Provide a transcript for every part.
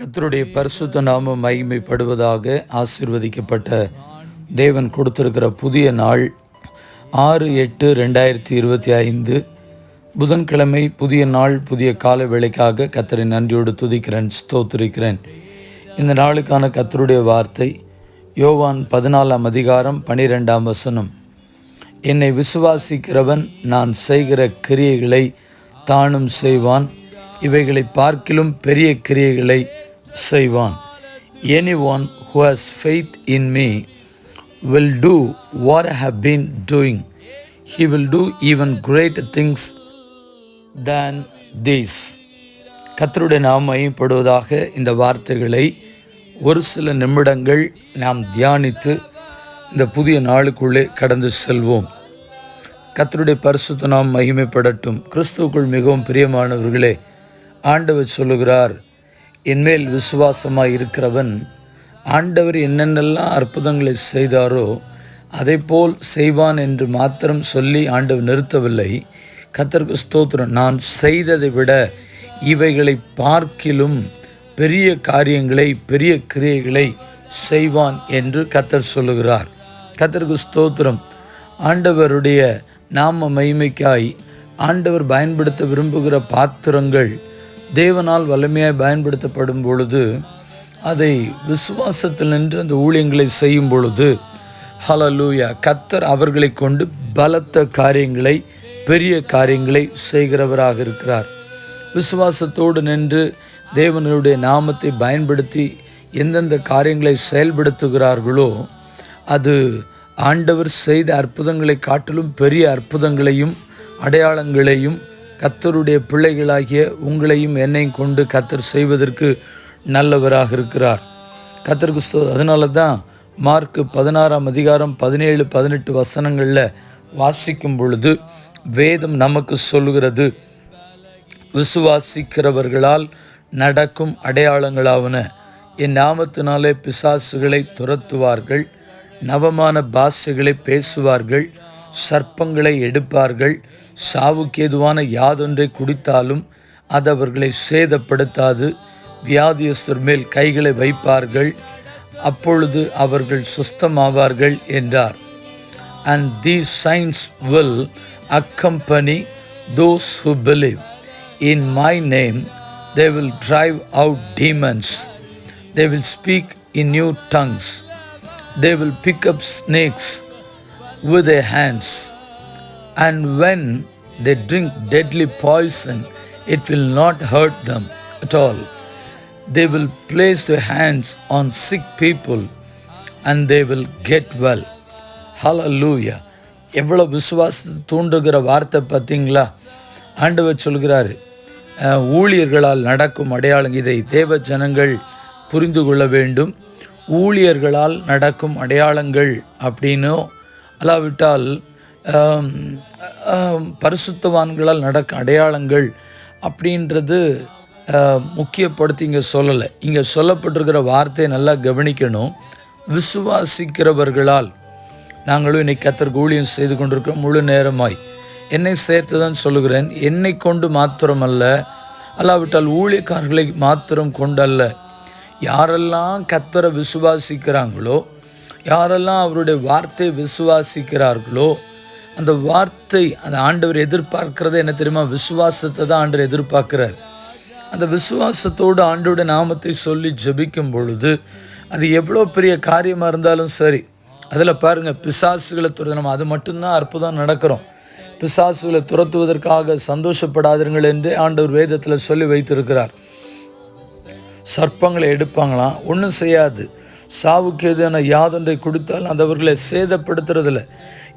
கத்தருடைய பரிசுத்த நாமம் மகிமைப்படுவதாக ஆசிர்வதிக்கப்பட்ட தேவன் கொடுத்திருக்கிற புதிய நாள் ஆறு எட்டு ரெண்டாயிரத்தி இருபத்தி ஐந்து. புதன்கிழமை புதிய நாள் புதிய கால வேலைக்காக கத்தரை நன்றியோடு துதிக்கிறேன் ஸ்தோத்திருக்கிறேன். இந்த நாளுக்கான கத்தருடைய வார்த்தை யோவான் பதினாலாம் அதிகாரம் பனிரெண்டாம் வசனம். என்னை விசுவாசிக்கிறவன் நான் செய்கிற கிரியைகளை தானும் செய்வான். இவைகளை பார்க்கிலும் பெரிய கிரியைகளை செய்வான். Any one who has faith in me will do what I have been doing he will do even great things than these கத்தருடைய நாம் மையப்படுவதாக இந்த வார்த்தைகளை ஒரு சில நிமிடங்கள் நாம் தியானித்து இந்த புதிய நாளுக்குள்ளே கடந்து செல்வோம். கத்தருடைய பரிசுத்த நாம் மகிமைப்படட்டும். கிறிஸ்துவுக்குள் மிகவும் பிரியமானவர்களே ஆண்டவர் சொல்லுகிறார் என்மேல் விசுவாசமாக இருக்கிறவன் ஆண்டவர் என்னென்னலாம் அற்புதங்களை செய்தாரோ அதைப்போல் செய்வான் என்று மாத்திரம் சொல்லி ஆண்டவர் நிறுத்தவில்லை. கத்தருக்கு ஸ்தோத்திரம். நான் செய்ததை விட இவைகளை பார்க்கிலும் பெரிய காரியங்களை பெரிய கிரியைகளை செய்வான் என்று கத்தர் சொல்லுகிறார். கத்தருக்கு ஸ்தோத்திரம். ஆண்டவருடைய நாம மகிமைக்காய் ஆண்டவர் பயன்படுத்த விரும்புகிற பாத்திரங்கள் தேவனால் வலிமையாய் பயன்படுத்தப்படும் பொழுது அதை விசுவாசத்தில் நின்று அந்த ஊழியங்களை செய்யும் பொழுது ஹலலூயா கத்தர் அவர்களை கொண்டு பலத்த காரியங்களை பெரிய காரியங்களை செய்கிறவராக இருக்கிறார். விசுவாசத்தோடு நின்று தேவனுடைய நாமத்தை பயன்படுத்தி எந்தெந்த காரியங்களை செயல்படுத்துகிறார்களோ அது ஆண்டவர் செய்த அற்புதங்களை காட்டிலும் பெரிய அற்புதங்களையும் அடையாளங்களையும் கத்தருடைய பிள்ளைகளாகிய உங்களையும் என்னையும் கொண்டு கத்தர் செய்வதற்கு நல்லவராக இருக்கிறார். கத்தர் கிறிஸ்து அதனால தான் மார்க்கு பதினாறாம் அதிகாரம் பதினேழு பதினெட்டு வசனங்களில் வாசிக்கும் பொழுது வேதம் நமக்கு சொல்லுகிறது விசுவாசிக்கிறவர்களால் நடக்கும் அடையாளங்களாவன. என் நாமத்தினாலே பிசாசுகளை துரத்துவார்கள் நவமான பாஷைகளை பேசுவார்கள் சர்ப்பங்களை எடுப்பார்கள் சாவுக்கேதுவான யாதொன்றை குடித்தாலும் அது அவர்களை சேதப்படுத்தாது வியாதியஸ்தர் மேல் கைகளை வைப்பார்கள் அப்பொழுது அவர்கள் சுஸ்தமாவார்கள் என்றார் and the signs will accompany those who believe in my name they will drive out demons they will speak in new tongues they will pick up snakes with their hands. And when they drink deadly poison, it will not hurt them at all. They will place their hands on sick people and they will get well. Hallelujah. எவ்வளோ விசுவாசத்தை தூண்டுகிற வார்த்தை பார்த்தீங்களா ஆண்டவர் சொல்கிறாரு ஊழியர்களால் நடக்கும் அடையாளம் இதை தேவ ஜனங்கள் புரிந்து கொள்ள வேண்டும் ஊழியர்களால் நடக்கும் அடையாளங்கள் அப்படின்னோ அல்லாவிட்டால் பரிசுத்தவான்களால் நடக்கும் அடையாளங்கள் அப்படின்றது முக்கியப்படுத்தி இங்கே சொல்லலை. இங்கே சொல்லப்பட்டிருக்கிற வார்த்தையை நல்லா கவனிக்கணும். விசுவாசிக்கிறவர்களால் நாங்களும் இன்னைக்கு கத்தர் ஊழியம் செய்து கொண்டிருக்கிறோம். முழு நேரமாய். என்னை சேர்த்து தான் சொல்லுகிறேன். என்னை கொண்டு மாத்திரமல்ல. அல்லாவிட்டால் ஊழியக்காரர்களை மாத்திரம் கொண்டல்ல. யாரெல்லாம் கத்தரை விசுவாசிக்கிறாங்களோ யாரெல்லாம் அவருடைய வார்த்தை விசுவாசிக்கிறார்களோ அந்த வார்த்தை அந்த ஆண்டவர் எதிர்பார்க்கிறத என்ன தெரியுமா? விசுவாசத்தை தான் ஆண்டவர் எதிர்பார்க்கிறார். அந்த விசுவாசத்தோடு ஆண்டோட நாமத்தை சொல்லி ஜபிக்கும் பொழுது அது எவ்வளோ பெரிய காரியமாக இருந்தாலும் சரி அதில் பாருங்கள் பிசாசுகளை துரத்து நம்ம அது மட்டும்தான் அற்புதம் நடக்கிறோம். பிசாசுகளை துரத்துவதற்காக சந்தோஷப்படாதீர்கள் என்று ஆண்டவர் வேதத்தில் சொல்லி வைத்திருக்கிறார். சர்ப்பங்களை எடுப்பாங்களாம் ஒன்றும் செய்யாது. சாவுக்கு எதுன யாதொன்றை கொடுத்தாலும் அது அவர்களை சேதப்படுத்துறதில்ல.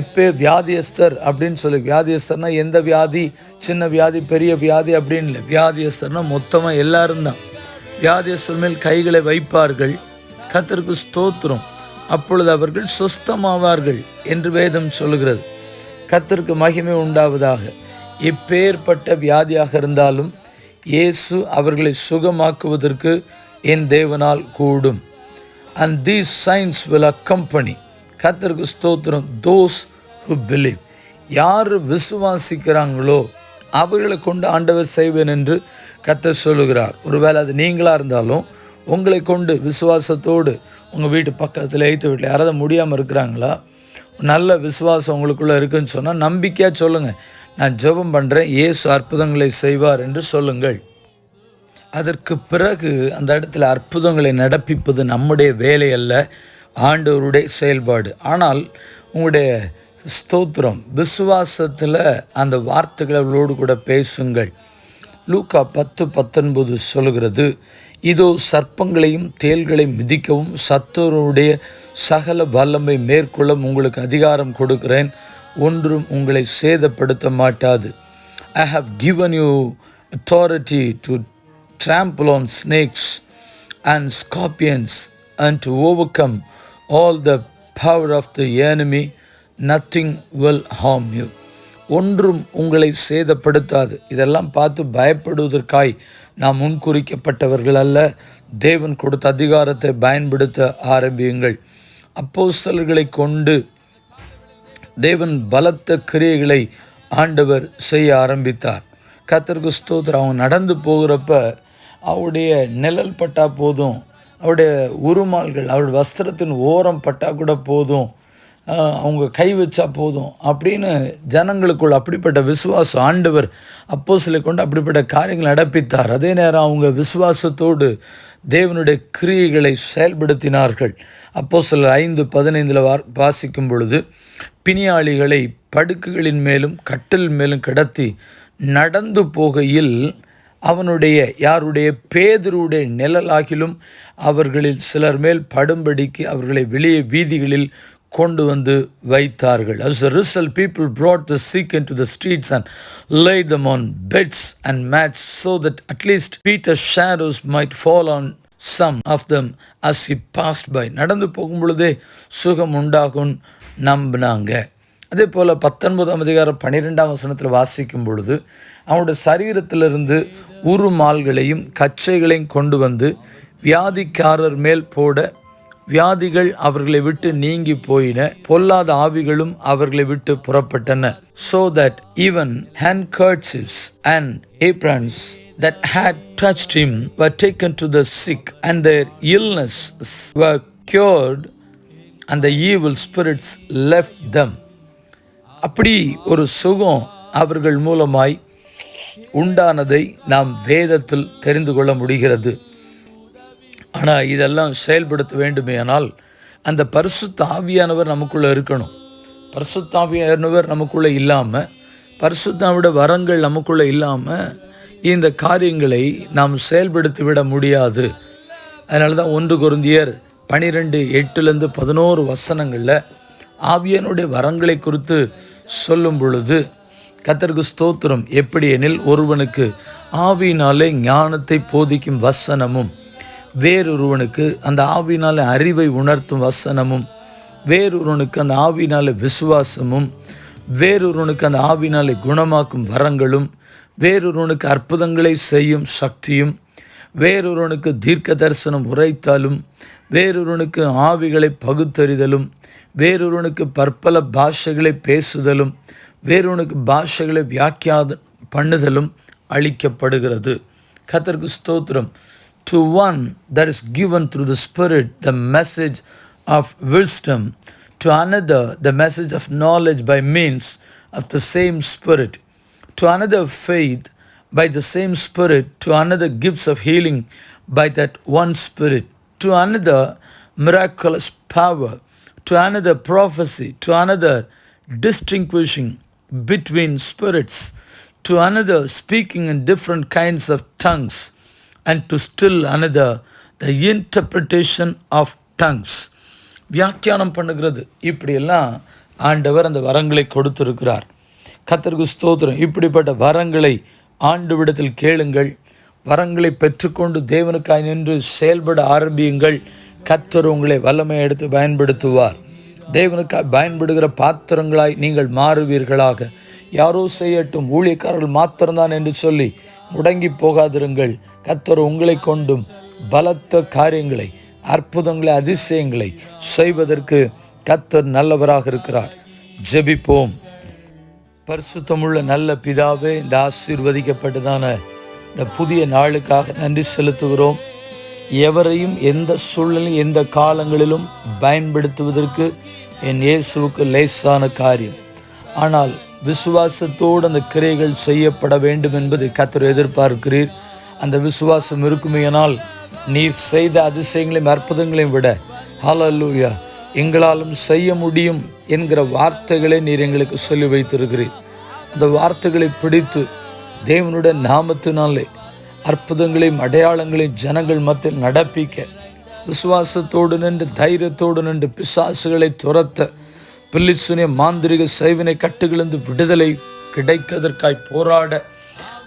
எப்போ வியாதியஸ்தர் அப்படின்னு சொல்லி. வியாதியஸ்தர்னால் எந்த வியாதி? சின்ன வியாதி பெரிய வியாதி அப்படின்னு இல்லை. வியாதியஸ்தர்னால் மொத்தமாக எல்லாரும் தான். வியாதியஸ்தர் மேல் கைகளை வைப்பார்கள். கத்திற்கு ஸ்தோத்திரம். அப்பொழுது அவர்கள் சுஸ்தமாவார்கள் என்று வேதம் சொல்கிறது கர்த்தருக்கு மகிமை உண்டாவதாக. எப்பேற்பட்ட வியாதியாக இருந்தாலும் இயேசு அவர்களை சுகமாக்குவதற்கு என் தேவனால் கூடும். And these signs will accompany கர்த்தருக்கு ஸ்தோத்திரம். தோஸ் who பிலீவ் யார் விசுவாசிக்கிறாங்களோ அவர்களை கொண்டு ஆண்டவர் செய்வேன் என்று கத்தர் சொல்லுகிறார். ஒருவேளை அது நீங்களாக இருந்தாலும் உங்களை கொண்டு விசுவாசத்தோடு உங்கள் வீட்டு பக்கத்தில் எய்த்து வீட்டில் யாராவது முடியாமல் இருக்கிறாங்களா? நல்ல விசுவாசம் உங்களுக்குள்ளே இருக்குன்னு சொன்னால் நம்பிக்கையாக சொல்லுங்கள் நான் ஜெபம் பண்ணுறேன் ஏசு அற்புதங்களை செய்வார் என்று சொல்லுங்கள். அதற்கு பிறகு அந்த இடத்துல அற்புதங்களை நடப்பிப்பது நம்முடைய வேலை அல்ல ஆண்டவருடைய செயல்பாடு. ஆனால் உங்களுடைய ஸ்தோத்திரம் விசுவாசத்தில் அந்த வார்த்தைகளோடு கூட பேசுங்கள். லூக்கா பத்து பத்தொன்பது சொல்கிறது இதோ சர்ப்பங்களையும் தேள்களை மிதிக்கவும் சத்துருடைய சகல வல்லமை மேற்கொள்ள உங்களுக்கு அதிகாரம் கொடுக்கிறேன். ஒன்றும் உங்களை சேதப்படுத்த மாட்டாது. I have given you authority to trample on snakes and scorpions and to overcome all the power of the enemy. Nothing will harm you. ஒன்றும் உங்களை சேதப்படுத்தாது இதெல்லாம் பார்த்து பயப்படுவதற்காய் நாம் முன்குறிக்கப்பட்டவர்கள் அல்ல தேவன் கொடுத்த அதிகாரத்தை பயன்படுத்த ஆரம்பியுங்கள் அப்போஸ்தலர்களை கொண்டு தேவன் பலத்த கிரியைகளை ஆண்டவர் செய்ய ஆரம்பித்தார் கத்தருக்கு ஸ்தோத்திரம் அவங்க நடந்து போகிறப்ப அவருடைய நிழல் பட்டால் போதும். அவருடைய உருமால்கள் அவருடைய வஸ்திரத்தின் ஓரம் பட்டால் கூட போதும். அவங்க கை வச்சா போதும். அப்படின்னு ஜனங்களுக்குள் அப்படிப்பட்ட விசுவாசம் ஆண்டவர் அப்போ கொண்டு அப்படிப்பட்ட காரியங்களை நடப்பித்தார். அதே நேரம் அவங்க விசுவாசத்தோடு தேவனுடைய கிரியைகளை செயல்படுத்தினார்கள். அப்போ சில ஐந்து பதினைந்தில் வா வாசிக்கும் பொழுது பிணியாளிகளை படுக்குகளின் மேலும் கட்டில் மேலும் கிடத்தி நடந்து போகையில் அவனுடைய யாருடைய பேதருடைய நிழலாகிலும் அவர்களில் சிலர் மேல் படும்படிக்கு அவர்களை வெளியே வீதிகளில் கொண்டு வந்து வைத்தார்கள் as result people brought the sick in to the streets and lay them on beds and mats so that at least Peter shadows might fall on some of them as he passed by நடந்து போகும்பொழுதே சுகம் உண்டாகும் நம்பினாங்க அதே போல் பத்தொன்பதாம் அதிகாரம் பன்னிரெண்டாம் வசனத்தில் வாசிக்கும் பொழுது அவனுடைய சரீரத்திலிருந்து உருமால்களையும் கச்சைகளையும் கொண்டு வந்து வியாதிக்காரர் மேல் போட வியாதிகள் அவர்களை விட்டு நீங்கி போயின பொல்லாத ஆவிகளும் அவர்களை விட்டு புறப்பட்டன. So that even hand and and aprons that had him were taken to the sick and their illness were cured அந்த ஈவில் ஸ்பிரிட்ஸ் லெஃப்ட் தம் அப்படி ஒரு சுகம் அவர்கள் மூலமாய் உண்டானதை நாம் வேதத்தில் தெரிந்து கொள்ள முடிகிறது. ஆனால் இதெல்லாம் செயல்படுத்த வேண்டுமேயானால் அந்த பரிசுத்த ஆவியானவர் நமக்குள்ளே இருக்கணும். பரிசுத்த ஆவியானவர் நமக்குள்ளே இல்லாமல் பரிசுத்தாவோட வரங்கள் நமக்குள்ளே இல்லாமல் இந்த காரியங்களை நாம் செயல்படுத்தி விட முடியாது. அதனால தான் ஒன்று குருந்தியர் பனிரெண்டு எட்டுலேருந்து பதினோரு வசனங்களில் ஆவியனுடைய வரங்களை குறித்து சொல்லும் பொழுது கத்தருக்கு ஸ்தோத்திரம். எப்படி எனில் ஒருவனுக்கு ஆவியினாலே ஞானத்தை போதிக்கும் வசனமும் வேறொருவனுக்கு அந்த ஆவியினாலே அறிவை உணர்த்தும் வசனமும் வேறொருவனுக்கு அந்த ஆவியினாலே விசுவாசமும் வேறொருவனுக்கு அந்த ஆவினாலே குணமாக்கும் வரங்களும் வேறொருவனுக்கு அற்புதங்களை செய்யும் சக்தியும் வேறொருவனுக்கு தீர்க்க தரிசனம் உரைத்தாலும் வேறொருவனுக்கு ஆவிகளை பகுத்தறிதலும் வேறொருவனுக்கு பற்பல பாஷைகளை பேசுதலும் வேறொருவனுக்கு பாஷைகளை வியாக்கியா பண்ணுதலும் அளிக்கப்படுகிறது கத்தருக்கு ஸ்தோத்திரம் to one there is given through the spirit the message of wisdom to another the message of knowledge by means of the same spirit to another faith by the same Spirit, to another gifts of healing by that one Spirit, to another miraculous power, to another prophecy, to another distinguishing between spirits, to another speaking in different kinds of tongues and to still another the interpretation of tongues வியாக்கியானம் பண்ணுகிறது இப்படியெல்லாம் ஆண்டவர் அந்த வரங்களை கொடுத்திருக்கிறார் கத்தருக்கு ஸ்தோத்திரம் இப்படிப்பட்ட வரங்களை ஆண்டுவிடத்தில் கேளுங்கள். வரங்களை பெற்றுக்கொண்டு தேவனுக்காய் நின்று செயல்பட ஆரம்பியுங்கள். கத்தர் உங்களை வல்லமை எடுத்து பயன்படுத்துவார். தேவனுக்காய் பயன்படுகிற பாத்திரங்களாய் நீங்கள் மாறுவீர்களாக. யாரோ செய்யட்டும் ஊழியக்காரர்கள் மாத்திரம்தான் என்று சொல்லி முடங்கி போகாதிருங்கள். கத்தர் உங்களை கொண்டும் பலத்த காரியங்களை அற்புதங்களை அதிசயங்களை செய்வதற்கு கத்தர் நல்லவராக இருக்கிறார். ஜெபிப்போம். பரிசுத்தமுள்ள நல்ல பிதாவே இந்த ஆசீர்வதிக்கப்பட்டதான இந்த புதிய நாளுக்காக நன்றி செலுத்துகிறோம். எவரையும் எந்த சூழ்நிலையும் எந்த காலங்களிலும் பயன்படுத்துவதற்கு என் இயேசுவுக்கு லேசான காரியம். ஆனால் விசுவாசத்தோடு அந்த கிரைகள் செய்யப்பட வேண்டும் என்பதை கத்தர் எதிர்பார்க்கிறீர். அந்த விசுவாசம் இருக்குமையினால் நீர் செய்த அதிசயங்களையும் அற்புதங்களையும் விட ஹalleluya எங்களாலும் செய்ய முடியும் என்கிற வார்த்தைகளை நீர் எங்களுக்கு சொல்லி வைத்திருக்கிறீர். அந்த வார்த்தைகளை பிடித்து தேவனுடைய நாமத்தினாலே அற்புதங்களையும் அடையாளங்களையும் ஜனங்கள் மத்தியில் நடப்பிக்க விசுவாசத்தோடு நின்று தைரியத்தோடு நின்று பிசாசுகளை துரத்த பில்லிசுனிய மாந்திரிக செய்வினை கட்டுகளிலிருந்து விடுதலை கிடைக்கதற்காய் போராட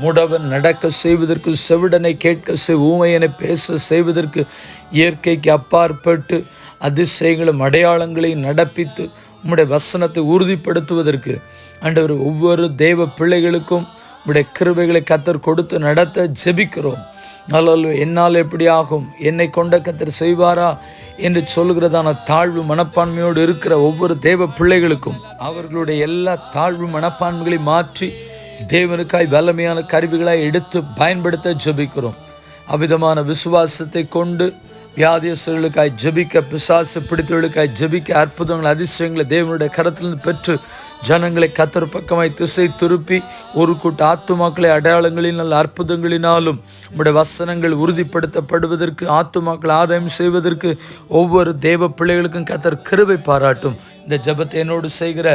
முடவன் நடக்க செய்வதற்கு செவிடனை கேட்க செய் ஊமையனை பேச செய்வதற்கு இயற்கைக்கு அப்பாற்பட்டு அதிசயங்களும் அடையாளங்களையும் நடப்பித்து உம்முடைய வசனத்தை உறுதிப்படுத்துவதற்கு ஆண்டவர் ஒவ்வொரு தெய்வ பிள்ளைகளுக்கும் உம்முடைய கிருபைகளை கத்தர் கொடுத்து நடத்த ஜெபிக்கிறோம். நல்ல என்னால் எப்படி ஆகும்? என்னை கொண்ட கத்தர் செய்வாரா? என்று சொல்கிறதான தாழ்வு மனப்பான்மையோடு இருக்கிற ஒவ்வொரு தெய்வ பிள்ளைகளுக்கும் அவர்களுடைய எல்லா தாழ்வு மனப்பான்மைகளை மாற்றி தேவனுக்காய் வல்லமையான கருவிகளாய் எடுத்து பயன்படுத்த ஜெபிக்கிறோம். அவ்விதமான விசுவாசத்தை கொண்டு வியாதியஸ்தர்களுக்காய் ஜெபிக்க பிசாசு பிடித்தவர்களுக்காய் ஜெபிக்க அற்புதங்கள் அதிசயங்களை தேவனுடைய கரத்திலிருந்து பெற்று ஜனங்களை கத்தர் பக்கமாய் திசை திருப்பி ஒரு கூட்ட ஆத்துமாக்களை அடையாளங்களினால் நல்ல அற்புதங்களினாலும் உம்முடைய வசனங்கள் உறுதிப்படுத்தப்படுவதற்கு ஆத்துமாக்கள் ஆதாயம் செய்வதற்கு ஒவ்வொரு தேவ பிள்ளைகளுக்கும் கத்தர் கிருவை பாராட்டும். இந்த ஜபத்தை என்னோடு செய்கிற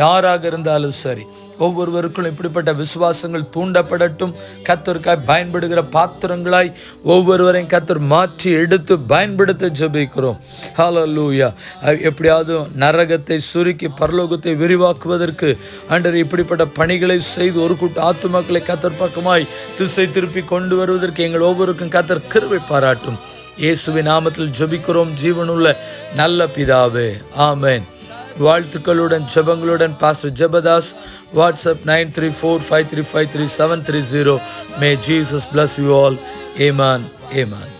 யாராக இருந்தாலும் சரி ஒவ்வொருவருக்கும் இப்படிப்பட்ட விசுவாசங்கள் தூண்டப்படட்டும். கத்தருக்காய் பயன்படுகிற பாத்திரங்களாய் ஒவ்வொருவரையும் கத்தர் மாற்றி எடுத்து பயன்படுத்த ஜெபிக்கிறோம். ஹalleluya எப்படியாவது நரகத்தை சுருக்கி பரலோகத்தை விரிவாக்குவதற்கு அண்டர் இப்படிப்பட்ட பணிகளை செய்து ஒரு கூட்ட ஆத்துமாக்களை கத்தர் பக்கமாய் திசை திருப்பி கொண்டு வருவதற்கு எங்கள் ஒவ்வொருக்கும் கத்தர் கிருபை பாராட்டும். இயேசுவின் நாமத்தில் ஜெபிக்கிறோம். ஜீவனுள்ள நல்ல பிதாவே. ஆமேன். வாழ்த்துக்களுடன் ஜெபங்களுடன் pastor Jebadas WhatsApp nine three four five three five three seven three zero may Jesus bless you all amen amen